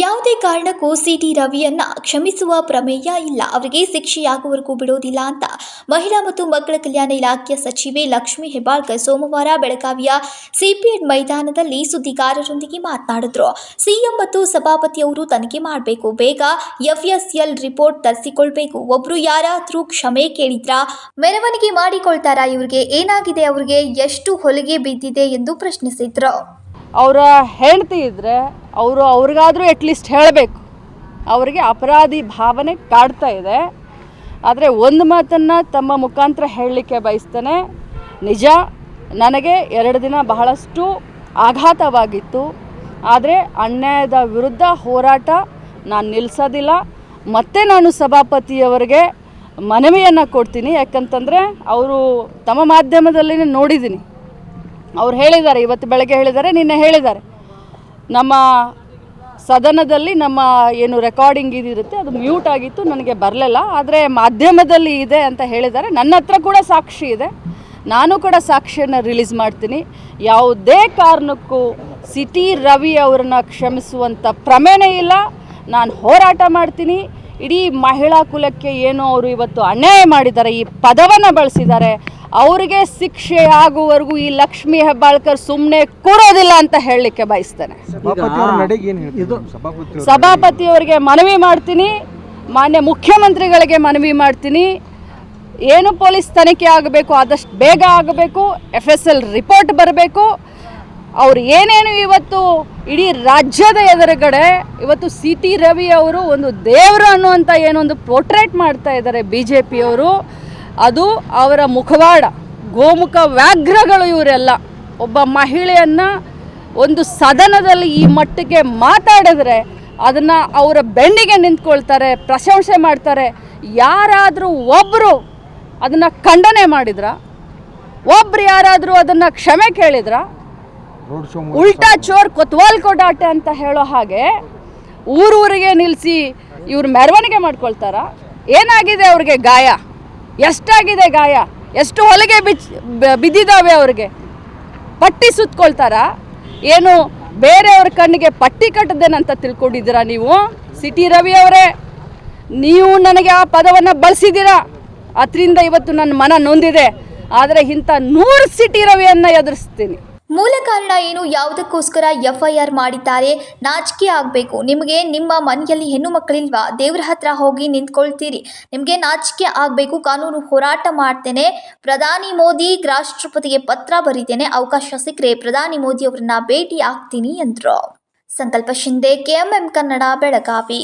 ಯಾವುದೇ ಕಾರಣಕ್ಕೂ ಸಿಟಿ ರವಿಯನ್ನ ಕ್ಷಮಿಸುವ ಪ್ರಮೇಯ ಇಲ್ಲ. ಅವರಿಗೆ ಶಿಕ್ಷೆಯಾಗುವವರೆಗೂ ಬಿಡೋದಿಲ್ಲ ಅಂತ ಮಹಿಳಾ ಮತ್ತು ಮಕ್ಕಳ ಕಲ್ಯಾಣ ಇಲಾಖೆಯ ಸಚಿವೆ ಲಕ್ಷ್ಮೀ ಹೆಬ್ಬಾಳ್ಕರ್ ಸೋಮವಾರ ಬೆಳಗಾವಿಯ ಸಿಪಿಎಡ್ ಮೈದಾನದಲ್ಲಿ ಸುದ್ದಿಗಾರರೊಂದಿಗೆ ಮಾತನಾಡಿದ್ರು. ಸಿಎಂ ಮತ್ತು ಸಭಾಪತಿಯವರು ತನಿಖೆ ಮಾಡಬೇಕು. ಬೇಗ ಎಫ್ಎಸ್ಎಲ್ ರಿಪೋರ್ಟ್ ತರಿಸಿಕೊಳ್ಬೇಕು. ಒಬ್ರು ಯಾರಾದ್ರೂ ಕ್ಷಮೆ ಕೇಳಿದ್ರ? ಮೆರವಣಿಗೆ ಮಾಡಿಕೊಳ್ತಾರಾ? ಇವರಿಗೆ ಏನಾಗಿದೆ? ಅವರಿಗೆ ಎಷ್ಟು ಹೊಲಿಗೆ ಬಿದ್ದಿದೆ ಎಂದು ಪ್ರಶ್ನಿಸಿದ್ರು. ಅವರ ಹೆಂಡತಿ ಇದ್ದರೆ ಅವರು ಅವ್ರಿಗಾದರೂ ಅಟ್ಲೀಸ್ಟ್ ಹೇಳಬೇಕು. ಅವರಿಗೆ ಅಪರಾಧಿ ಭಾವನೆ ಕಾಡ್ತಾ ಇದೆ. ಆದರೆ ಒಂದು ಮಾತನ್ನು ತಮ್ಮ ಮುಖಾಂತರ ಹೇಳಲಿಕ್ಕೆ ಬಯಸ್ತೇನೆ. ನಿಜ, ನನಗೆ ಎರಡು ದಿನ ಬಹಳಷ್ಟು ಆಘಾತವಾಗಿತ್ತು. ಆದರೆ ಅನ್ಯಾಯದ ವಿರುದ್ಧ ಹೋರಾಟ ನಾನು ನಿಲ್ಲಿಸೋದಿಲ್ಲ ಮತ್ತೆ ನಾನು ಸಭಾಪತಿಯವರಿಗೆ ಮನವಿಯನ್ನು ಕೊಡ್ತೀನಿ. ಯಾಕಂತಂದರೆ ಅವರು ತಮ್ಮ ಮಾಧ್ಯಮದಲ್ಲಿ ನೋಡಿದ್ದೀನಿ. ಅವ್ರು ಹೇಳಿದ್ದಾರೆ, ಇವತ್ತು ಬೆಳಗ್ಗೆ ಹೇಳಿದ್ದಾರೆ, ನಿನ್ನೆ ಹೇಳಿದ್ದಾರೆ. ನಮ್ಮ ಸದನದಲ್ಲಿ ನಮ್ಮ ಏನು ರೆಕಾರ್ಡಿಂಗ್ ಇದಿರುತ್ತೆ ಅದು ಮ್ಯೂಟ್ ಆಗಿತ್ತು, ನನಗೆ ಬರಲಿಲ್ಲ. ಆದರೆ ಮಾಧ್ಯಮದಲ್ಲಿ ಇದೆ ಅಂತ ಹೇಳಿದ್ದಾರೆ. ನನ್ನ ಹತ್ರ ಕೂಡ ಸಾಕ್ಷಿ ಇದೆ. ನಾನು ಕೂಡ ಸಾಕ್ಷಿಯನ್ನು ರಿಲೀಸ್ ಮಾಡ್ತೀನಿ. ಯಾವುದೇ ಕಾರಣಕ್ಕೂ ಸಿಟಿ ರವಿ ಅವರನ್ನ ಕ್ಷಮಿಸುವಂಥ ಪ್ರಮೇಣ ಇಲ್ಲ. ನಾನು ಹೋರಾಟ ಮಾಡ್ತೀನಿ. ಇಡೀ ಮಹಿಳಾ ಕುಲಕ್ಕೆ ಏನು ಅವರು ಇವತ್ತು ಅನ್ಯಾಯ ಮಾಡಿದ್ದಾರೆ ಈ ಪದವನ್ನು ಬಳಸಿದ್ದಾರೆ. ಅವರಿಗೆ ಶಿಕ್ಷೆ ಆಗುವವರೆಗೂ ಈ ಲಕ್ಷ್ಮಿ ಹೆಬ್ಬಾಳ್ಕರ್ ಸುಮ್ಮನೆ ಕೂರೋದಿಲ್ಲ ಅಂತ ಹೇಳಲಿಕ್ಕೆ ಬಯಸ್ತೇನೆ. ಸಭಾಪತಿಯವರಿಗೆ ಮನವಿ ಮಾಡ್ತೀನಿ. ಮಾನ್ಯ ಮುಖ್ಯಮಂತ್ರಿಗಳಿಗೆ ಮನವಿ ಮಾಡ್ತೀನಿ. ಏನು ಪೊಲೀಸ್ ತನಿಖೆ ಆಗಬೇಕು ಆದಷ್ಟು ಬೇಗ ಆಗಬೇಕು. ಎಫ್ ಎಸ್ ಎಲ್ ರಿಪೋರ್ಟ್ ಬರಬೇಕು. ಅವ್ರು ಏನೇನು ಇವತ್ತು ಇಡೀ ರಾಜ್ಯದ ಎದುರುಗಡೆ ಇವತ್ತು ಸಿ ಟಿ ರವಿ ಅವರು ಒಂದು ದೇವರು ಅನ್ನುವಂಥ ಏನೊಂದು ಪೋರ್ಟ್ರೇಟ್ ಮಾಡ್ತಾ ಇದ್ದಾರೆ ಬಿ ಜೆ ಪಿಯವರು ಅದು ಅವರ ಮುಖವಾಡ, ಗೋಮುಖ ವ್ಯಾಘ್ರಗಳು ಇವರೆಲ್ಲ. ಒಬ್ಬ ಮಹಿಳೆಯನ್ನು ಒಂದು ಸದನದಲ್ಲಿ ಈ ಮಟ್ಟಿಗೆ ಮಾತಾಡಿದ್ರೆ ಅದನ್ನು ಅವರ ಬೆನ್ನಿಗೆ ನಿಂತ್ಕೊಳ್ತಾರೆ, ಪ್ರಶಂಸೆ ಮಾಡ್ತಾರೆ. ಯಾರಾದರೂ ಒಬ್ಬರು ಅದನ್ನು ಖಂಡನೆ ಮಾಡಿದ್ರ? ಒಬ್ರು ಯಾರಾದರೂ ಅದನ್ನು ಕ್ಷಮೆ ಕೇಳಿದ್ರ? ಉಲ್ಟಾ ಚೋರ್ ಕೊತ್ವಾಲ್ ಕೊಡಾಟ ಅಂತ ಹೇಳೋ ಹಾಗೆ ಊರೂರಿಗೆ ನಿಲ್ಲಿಸಿ ಇವ್ರು ಮೆರವಣಿಗೆ ಮಾಡ್ಕೊಳ್ತಾರ? ಏನಾಗಿದೆ ಅವ್ರಿಗೆ ಗಾಯ? ಎಷ್ಟಾಗಿದೆ ಗಾಯ? ಎಷ್ಟು ಹೊಲಿಗೆ ಬಿಚ್ ಬಿದ್ದಿದಾವೆ ಬಿದ್ದಿದ್ದಾವೆ ಅವ್ರಿಗೆ? ಪಟ್ಟಿ ಸುತ್ಕೊಳ್ತಾರ? ಏನು ಬೇರೆಯವ್ರ ಕಣ್ಣಿಗೆ ಪಟ್ಟಿ ಕಟ್ಟದೇನಂತ ತಿಳ್ಕೊಂಡಿದ್ದೀರಾ ನೀವು? ಸಿಟಿ ರವಿ ಅವರೇ ನೀವು ನನಗೆ ಆ ಪದವನ್ನು ಬಳಸಿದ್ದೀರಾ? ಅದರಿಂದ ಇವತ್ತು ನನ್ನ ಮನ ನೊಂದಿದೆ. ಆದರೆ ಇಂಥ ನೂರು ಸಿಟಿ ರವಿಯನ್ನು ಎದುರಿಸ್ತೀನಿ. ಮೂಲ ಕಾರಣ ಏನು? ಯಾವುದಕ್ಕೋಸ್ಕರ ಎಫ್ಐಆರ್ ಮಾಡಿದ್ದಾರೆ? ನಾಚಿಕೆ ಆಗಬೇಕು. ನಿಮಗೆ ನಿಮ್ಮ ಮನೆಯಲ್ಲಿ ಹೆಣ್ಣು ಮಕ್ಕಳಿಲ್ವಾ? ದೇವ್ರ ಹತ್ರ ಹೋಗಿ ನಿಂತ್ಕೊಳ್ತೀರಿ. ನಿಮಗೆ ನಾಚಿಕೆ ಆಗಬೇಕು. ಕಾನೂನು ಹೋರಾಟ ಮಾಡ್ತೇನೆ. ಪ್ರಧಾನಿ ಮೋದಿ ರಾಷ್ಟ್ರಪತಿಗೆ ಪತ್ರ ಬರೀತೇನೆ. ಅವಕಾಶ ಸಿಕ್ಕರೆ ಪ್ರಧಾನಿ ಮೋದಿ ಅವರನ್ನ ಭೇಟಿ ಆಗ್ತೀನಿ ಎಂದರು ಸಂಕಲ್ಪ ಶಿಂದೆ ಕೆಎಂಎಂ ಕನ್ನಡ, ಬೆಳಗಾವಿ.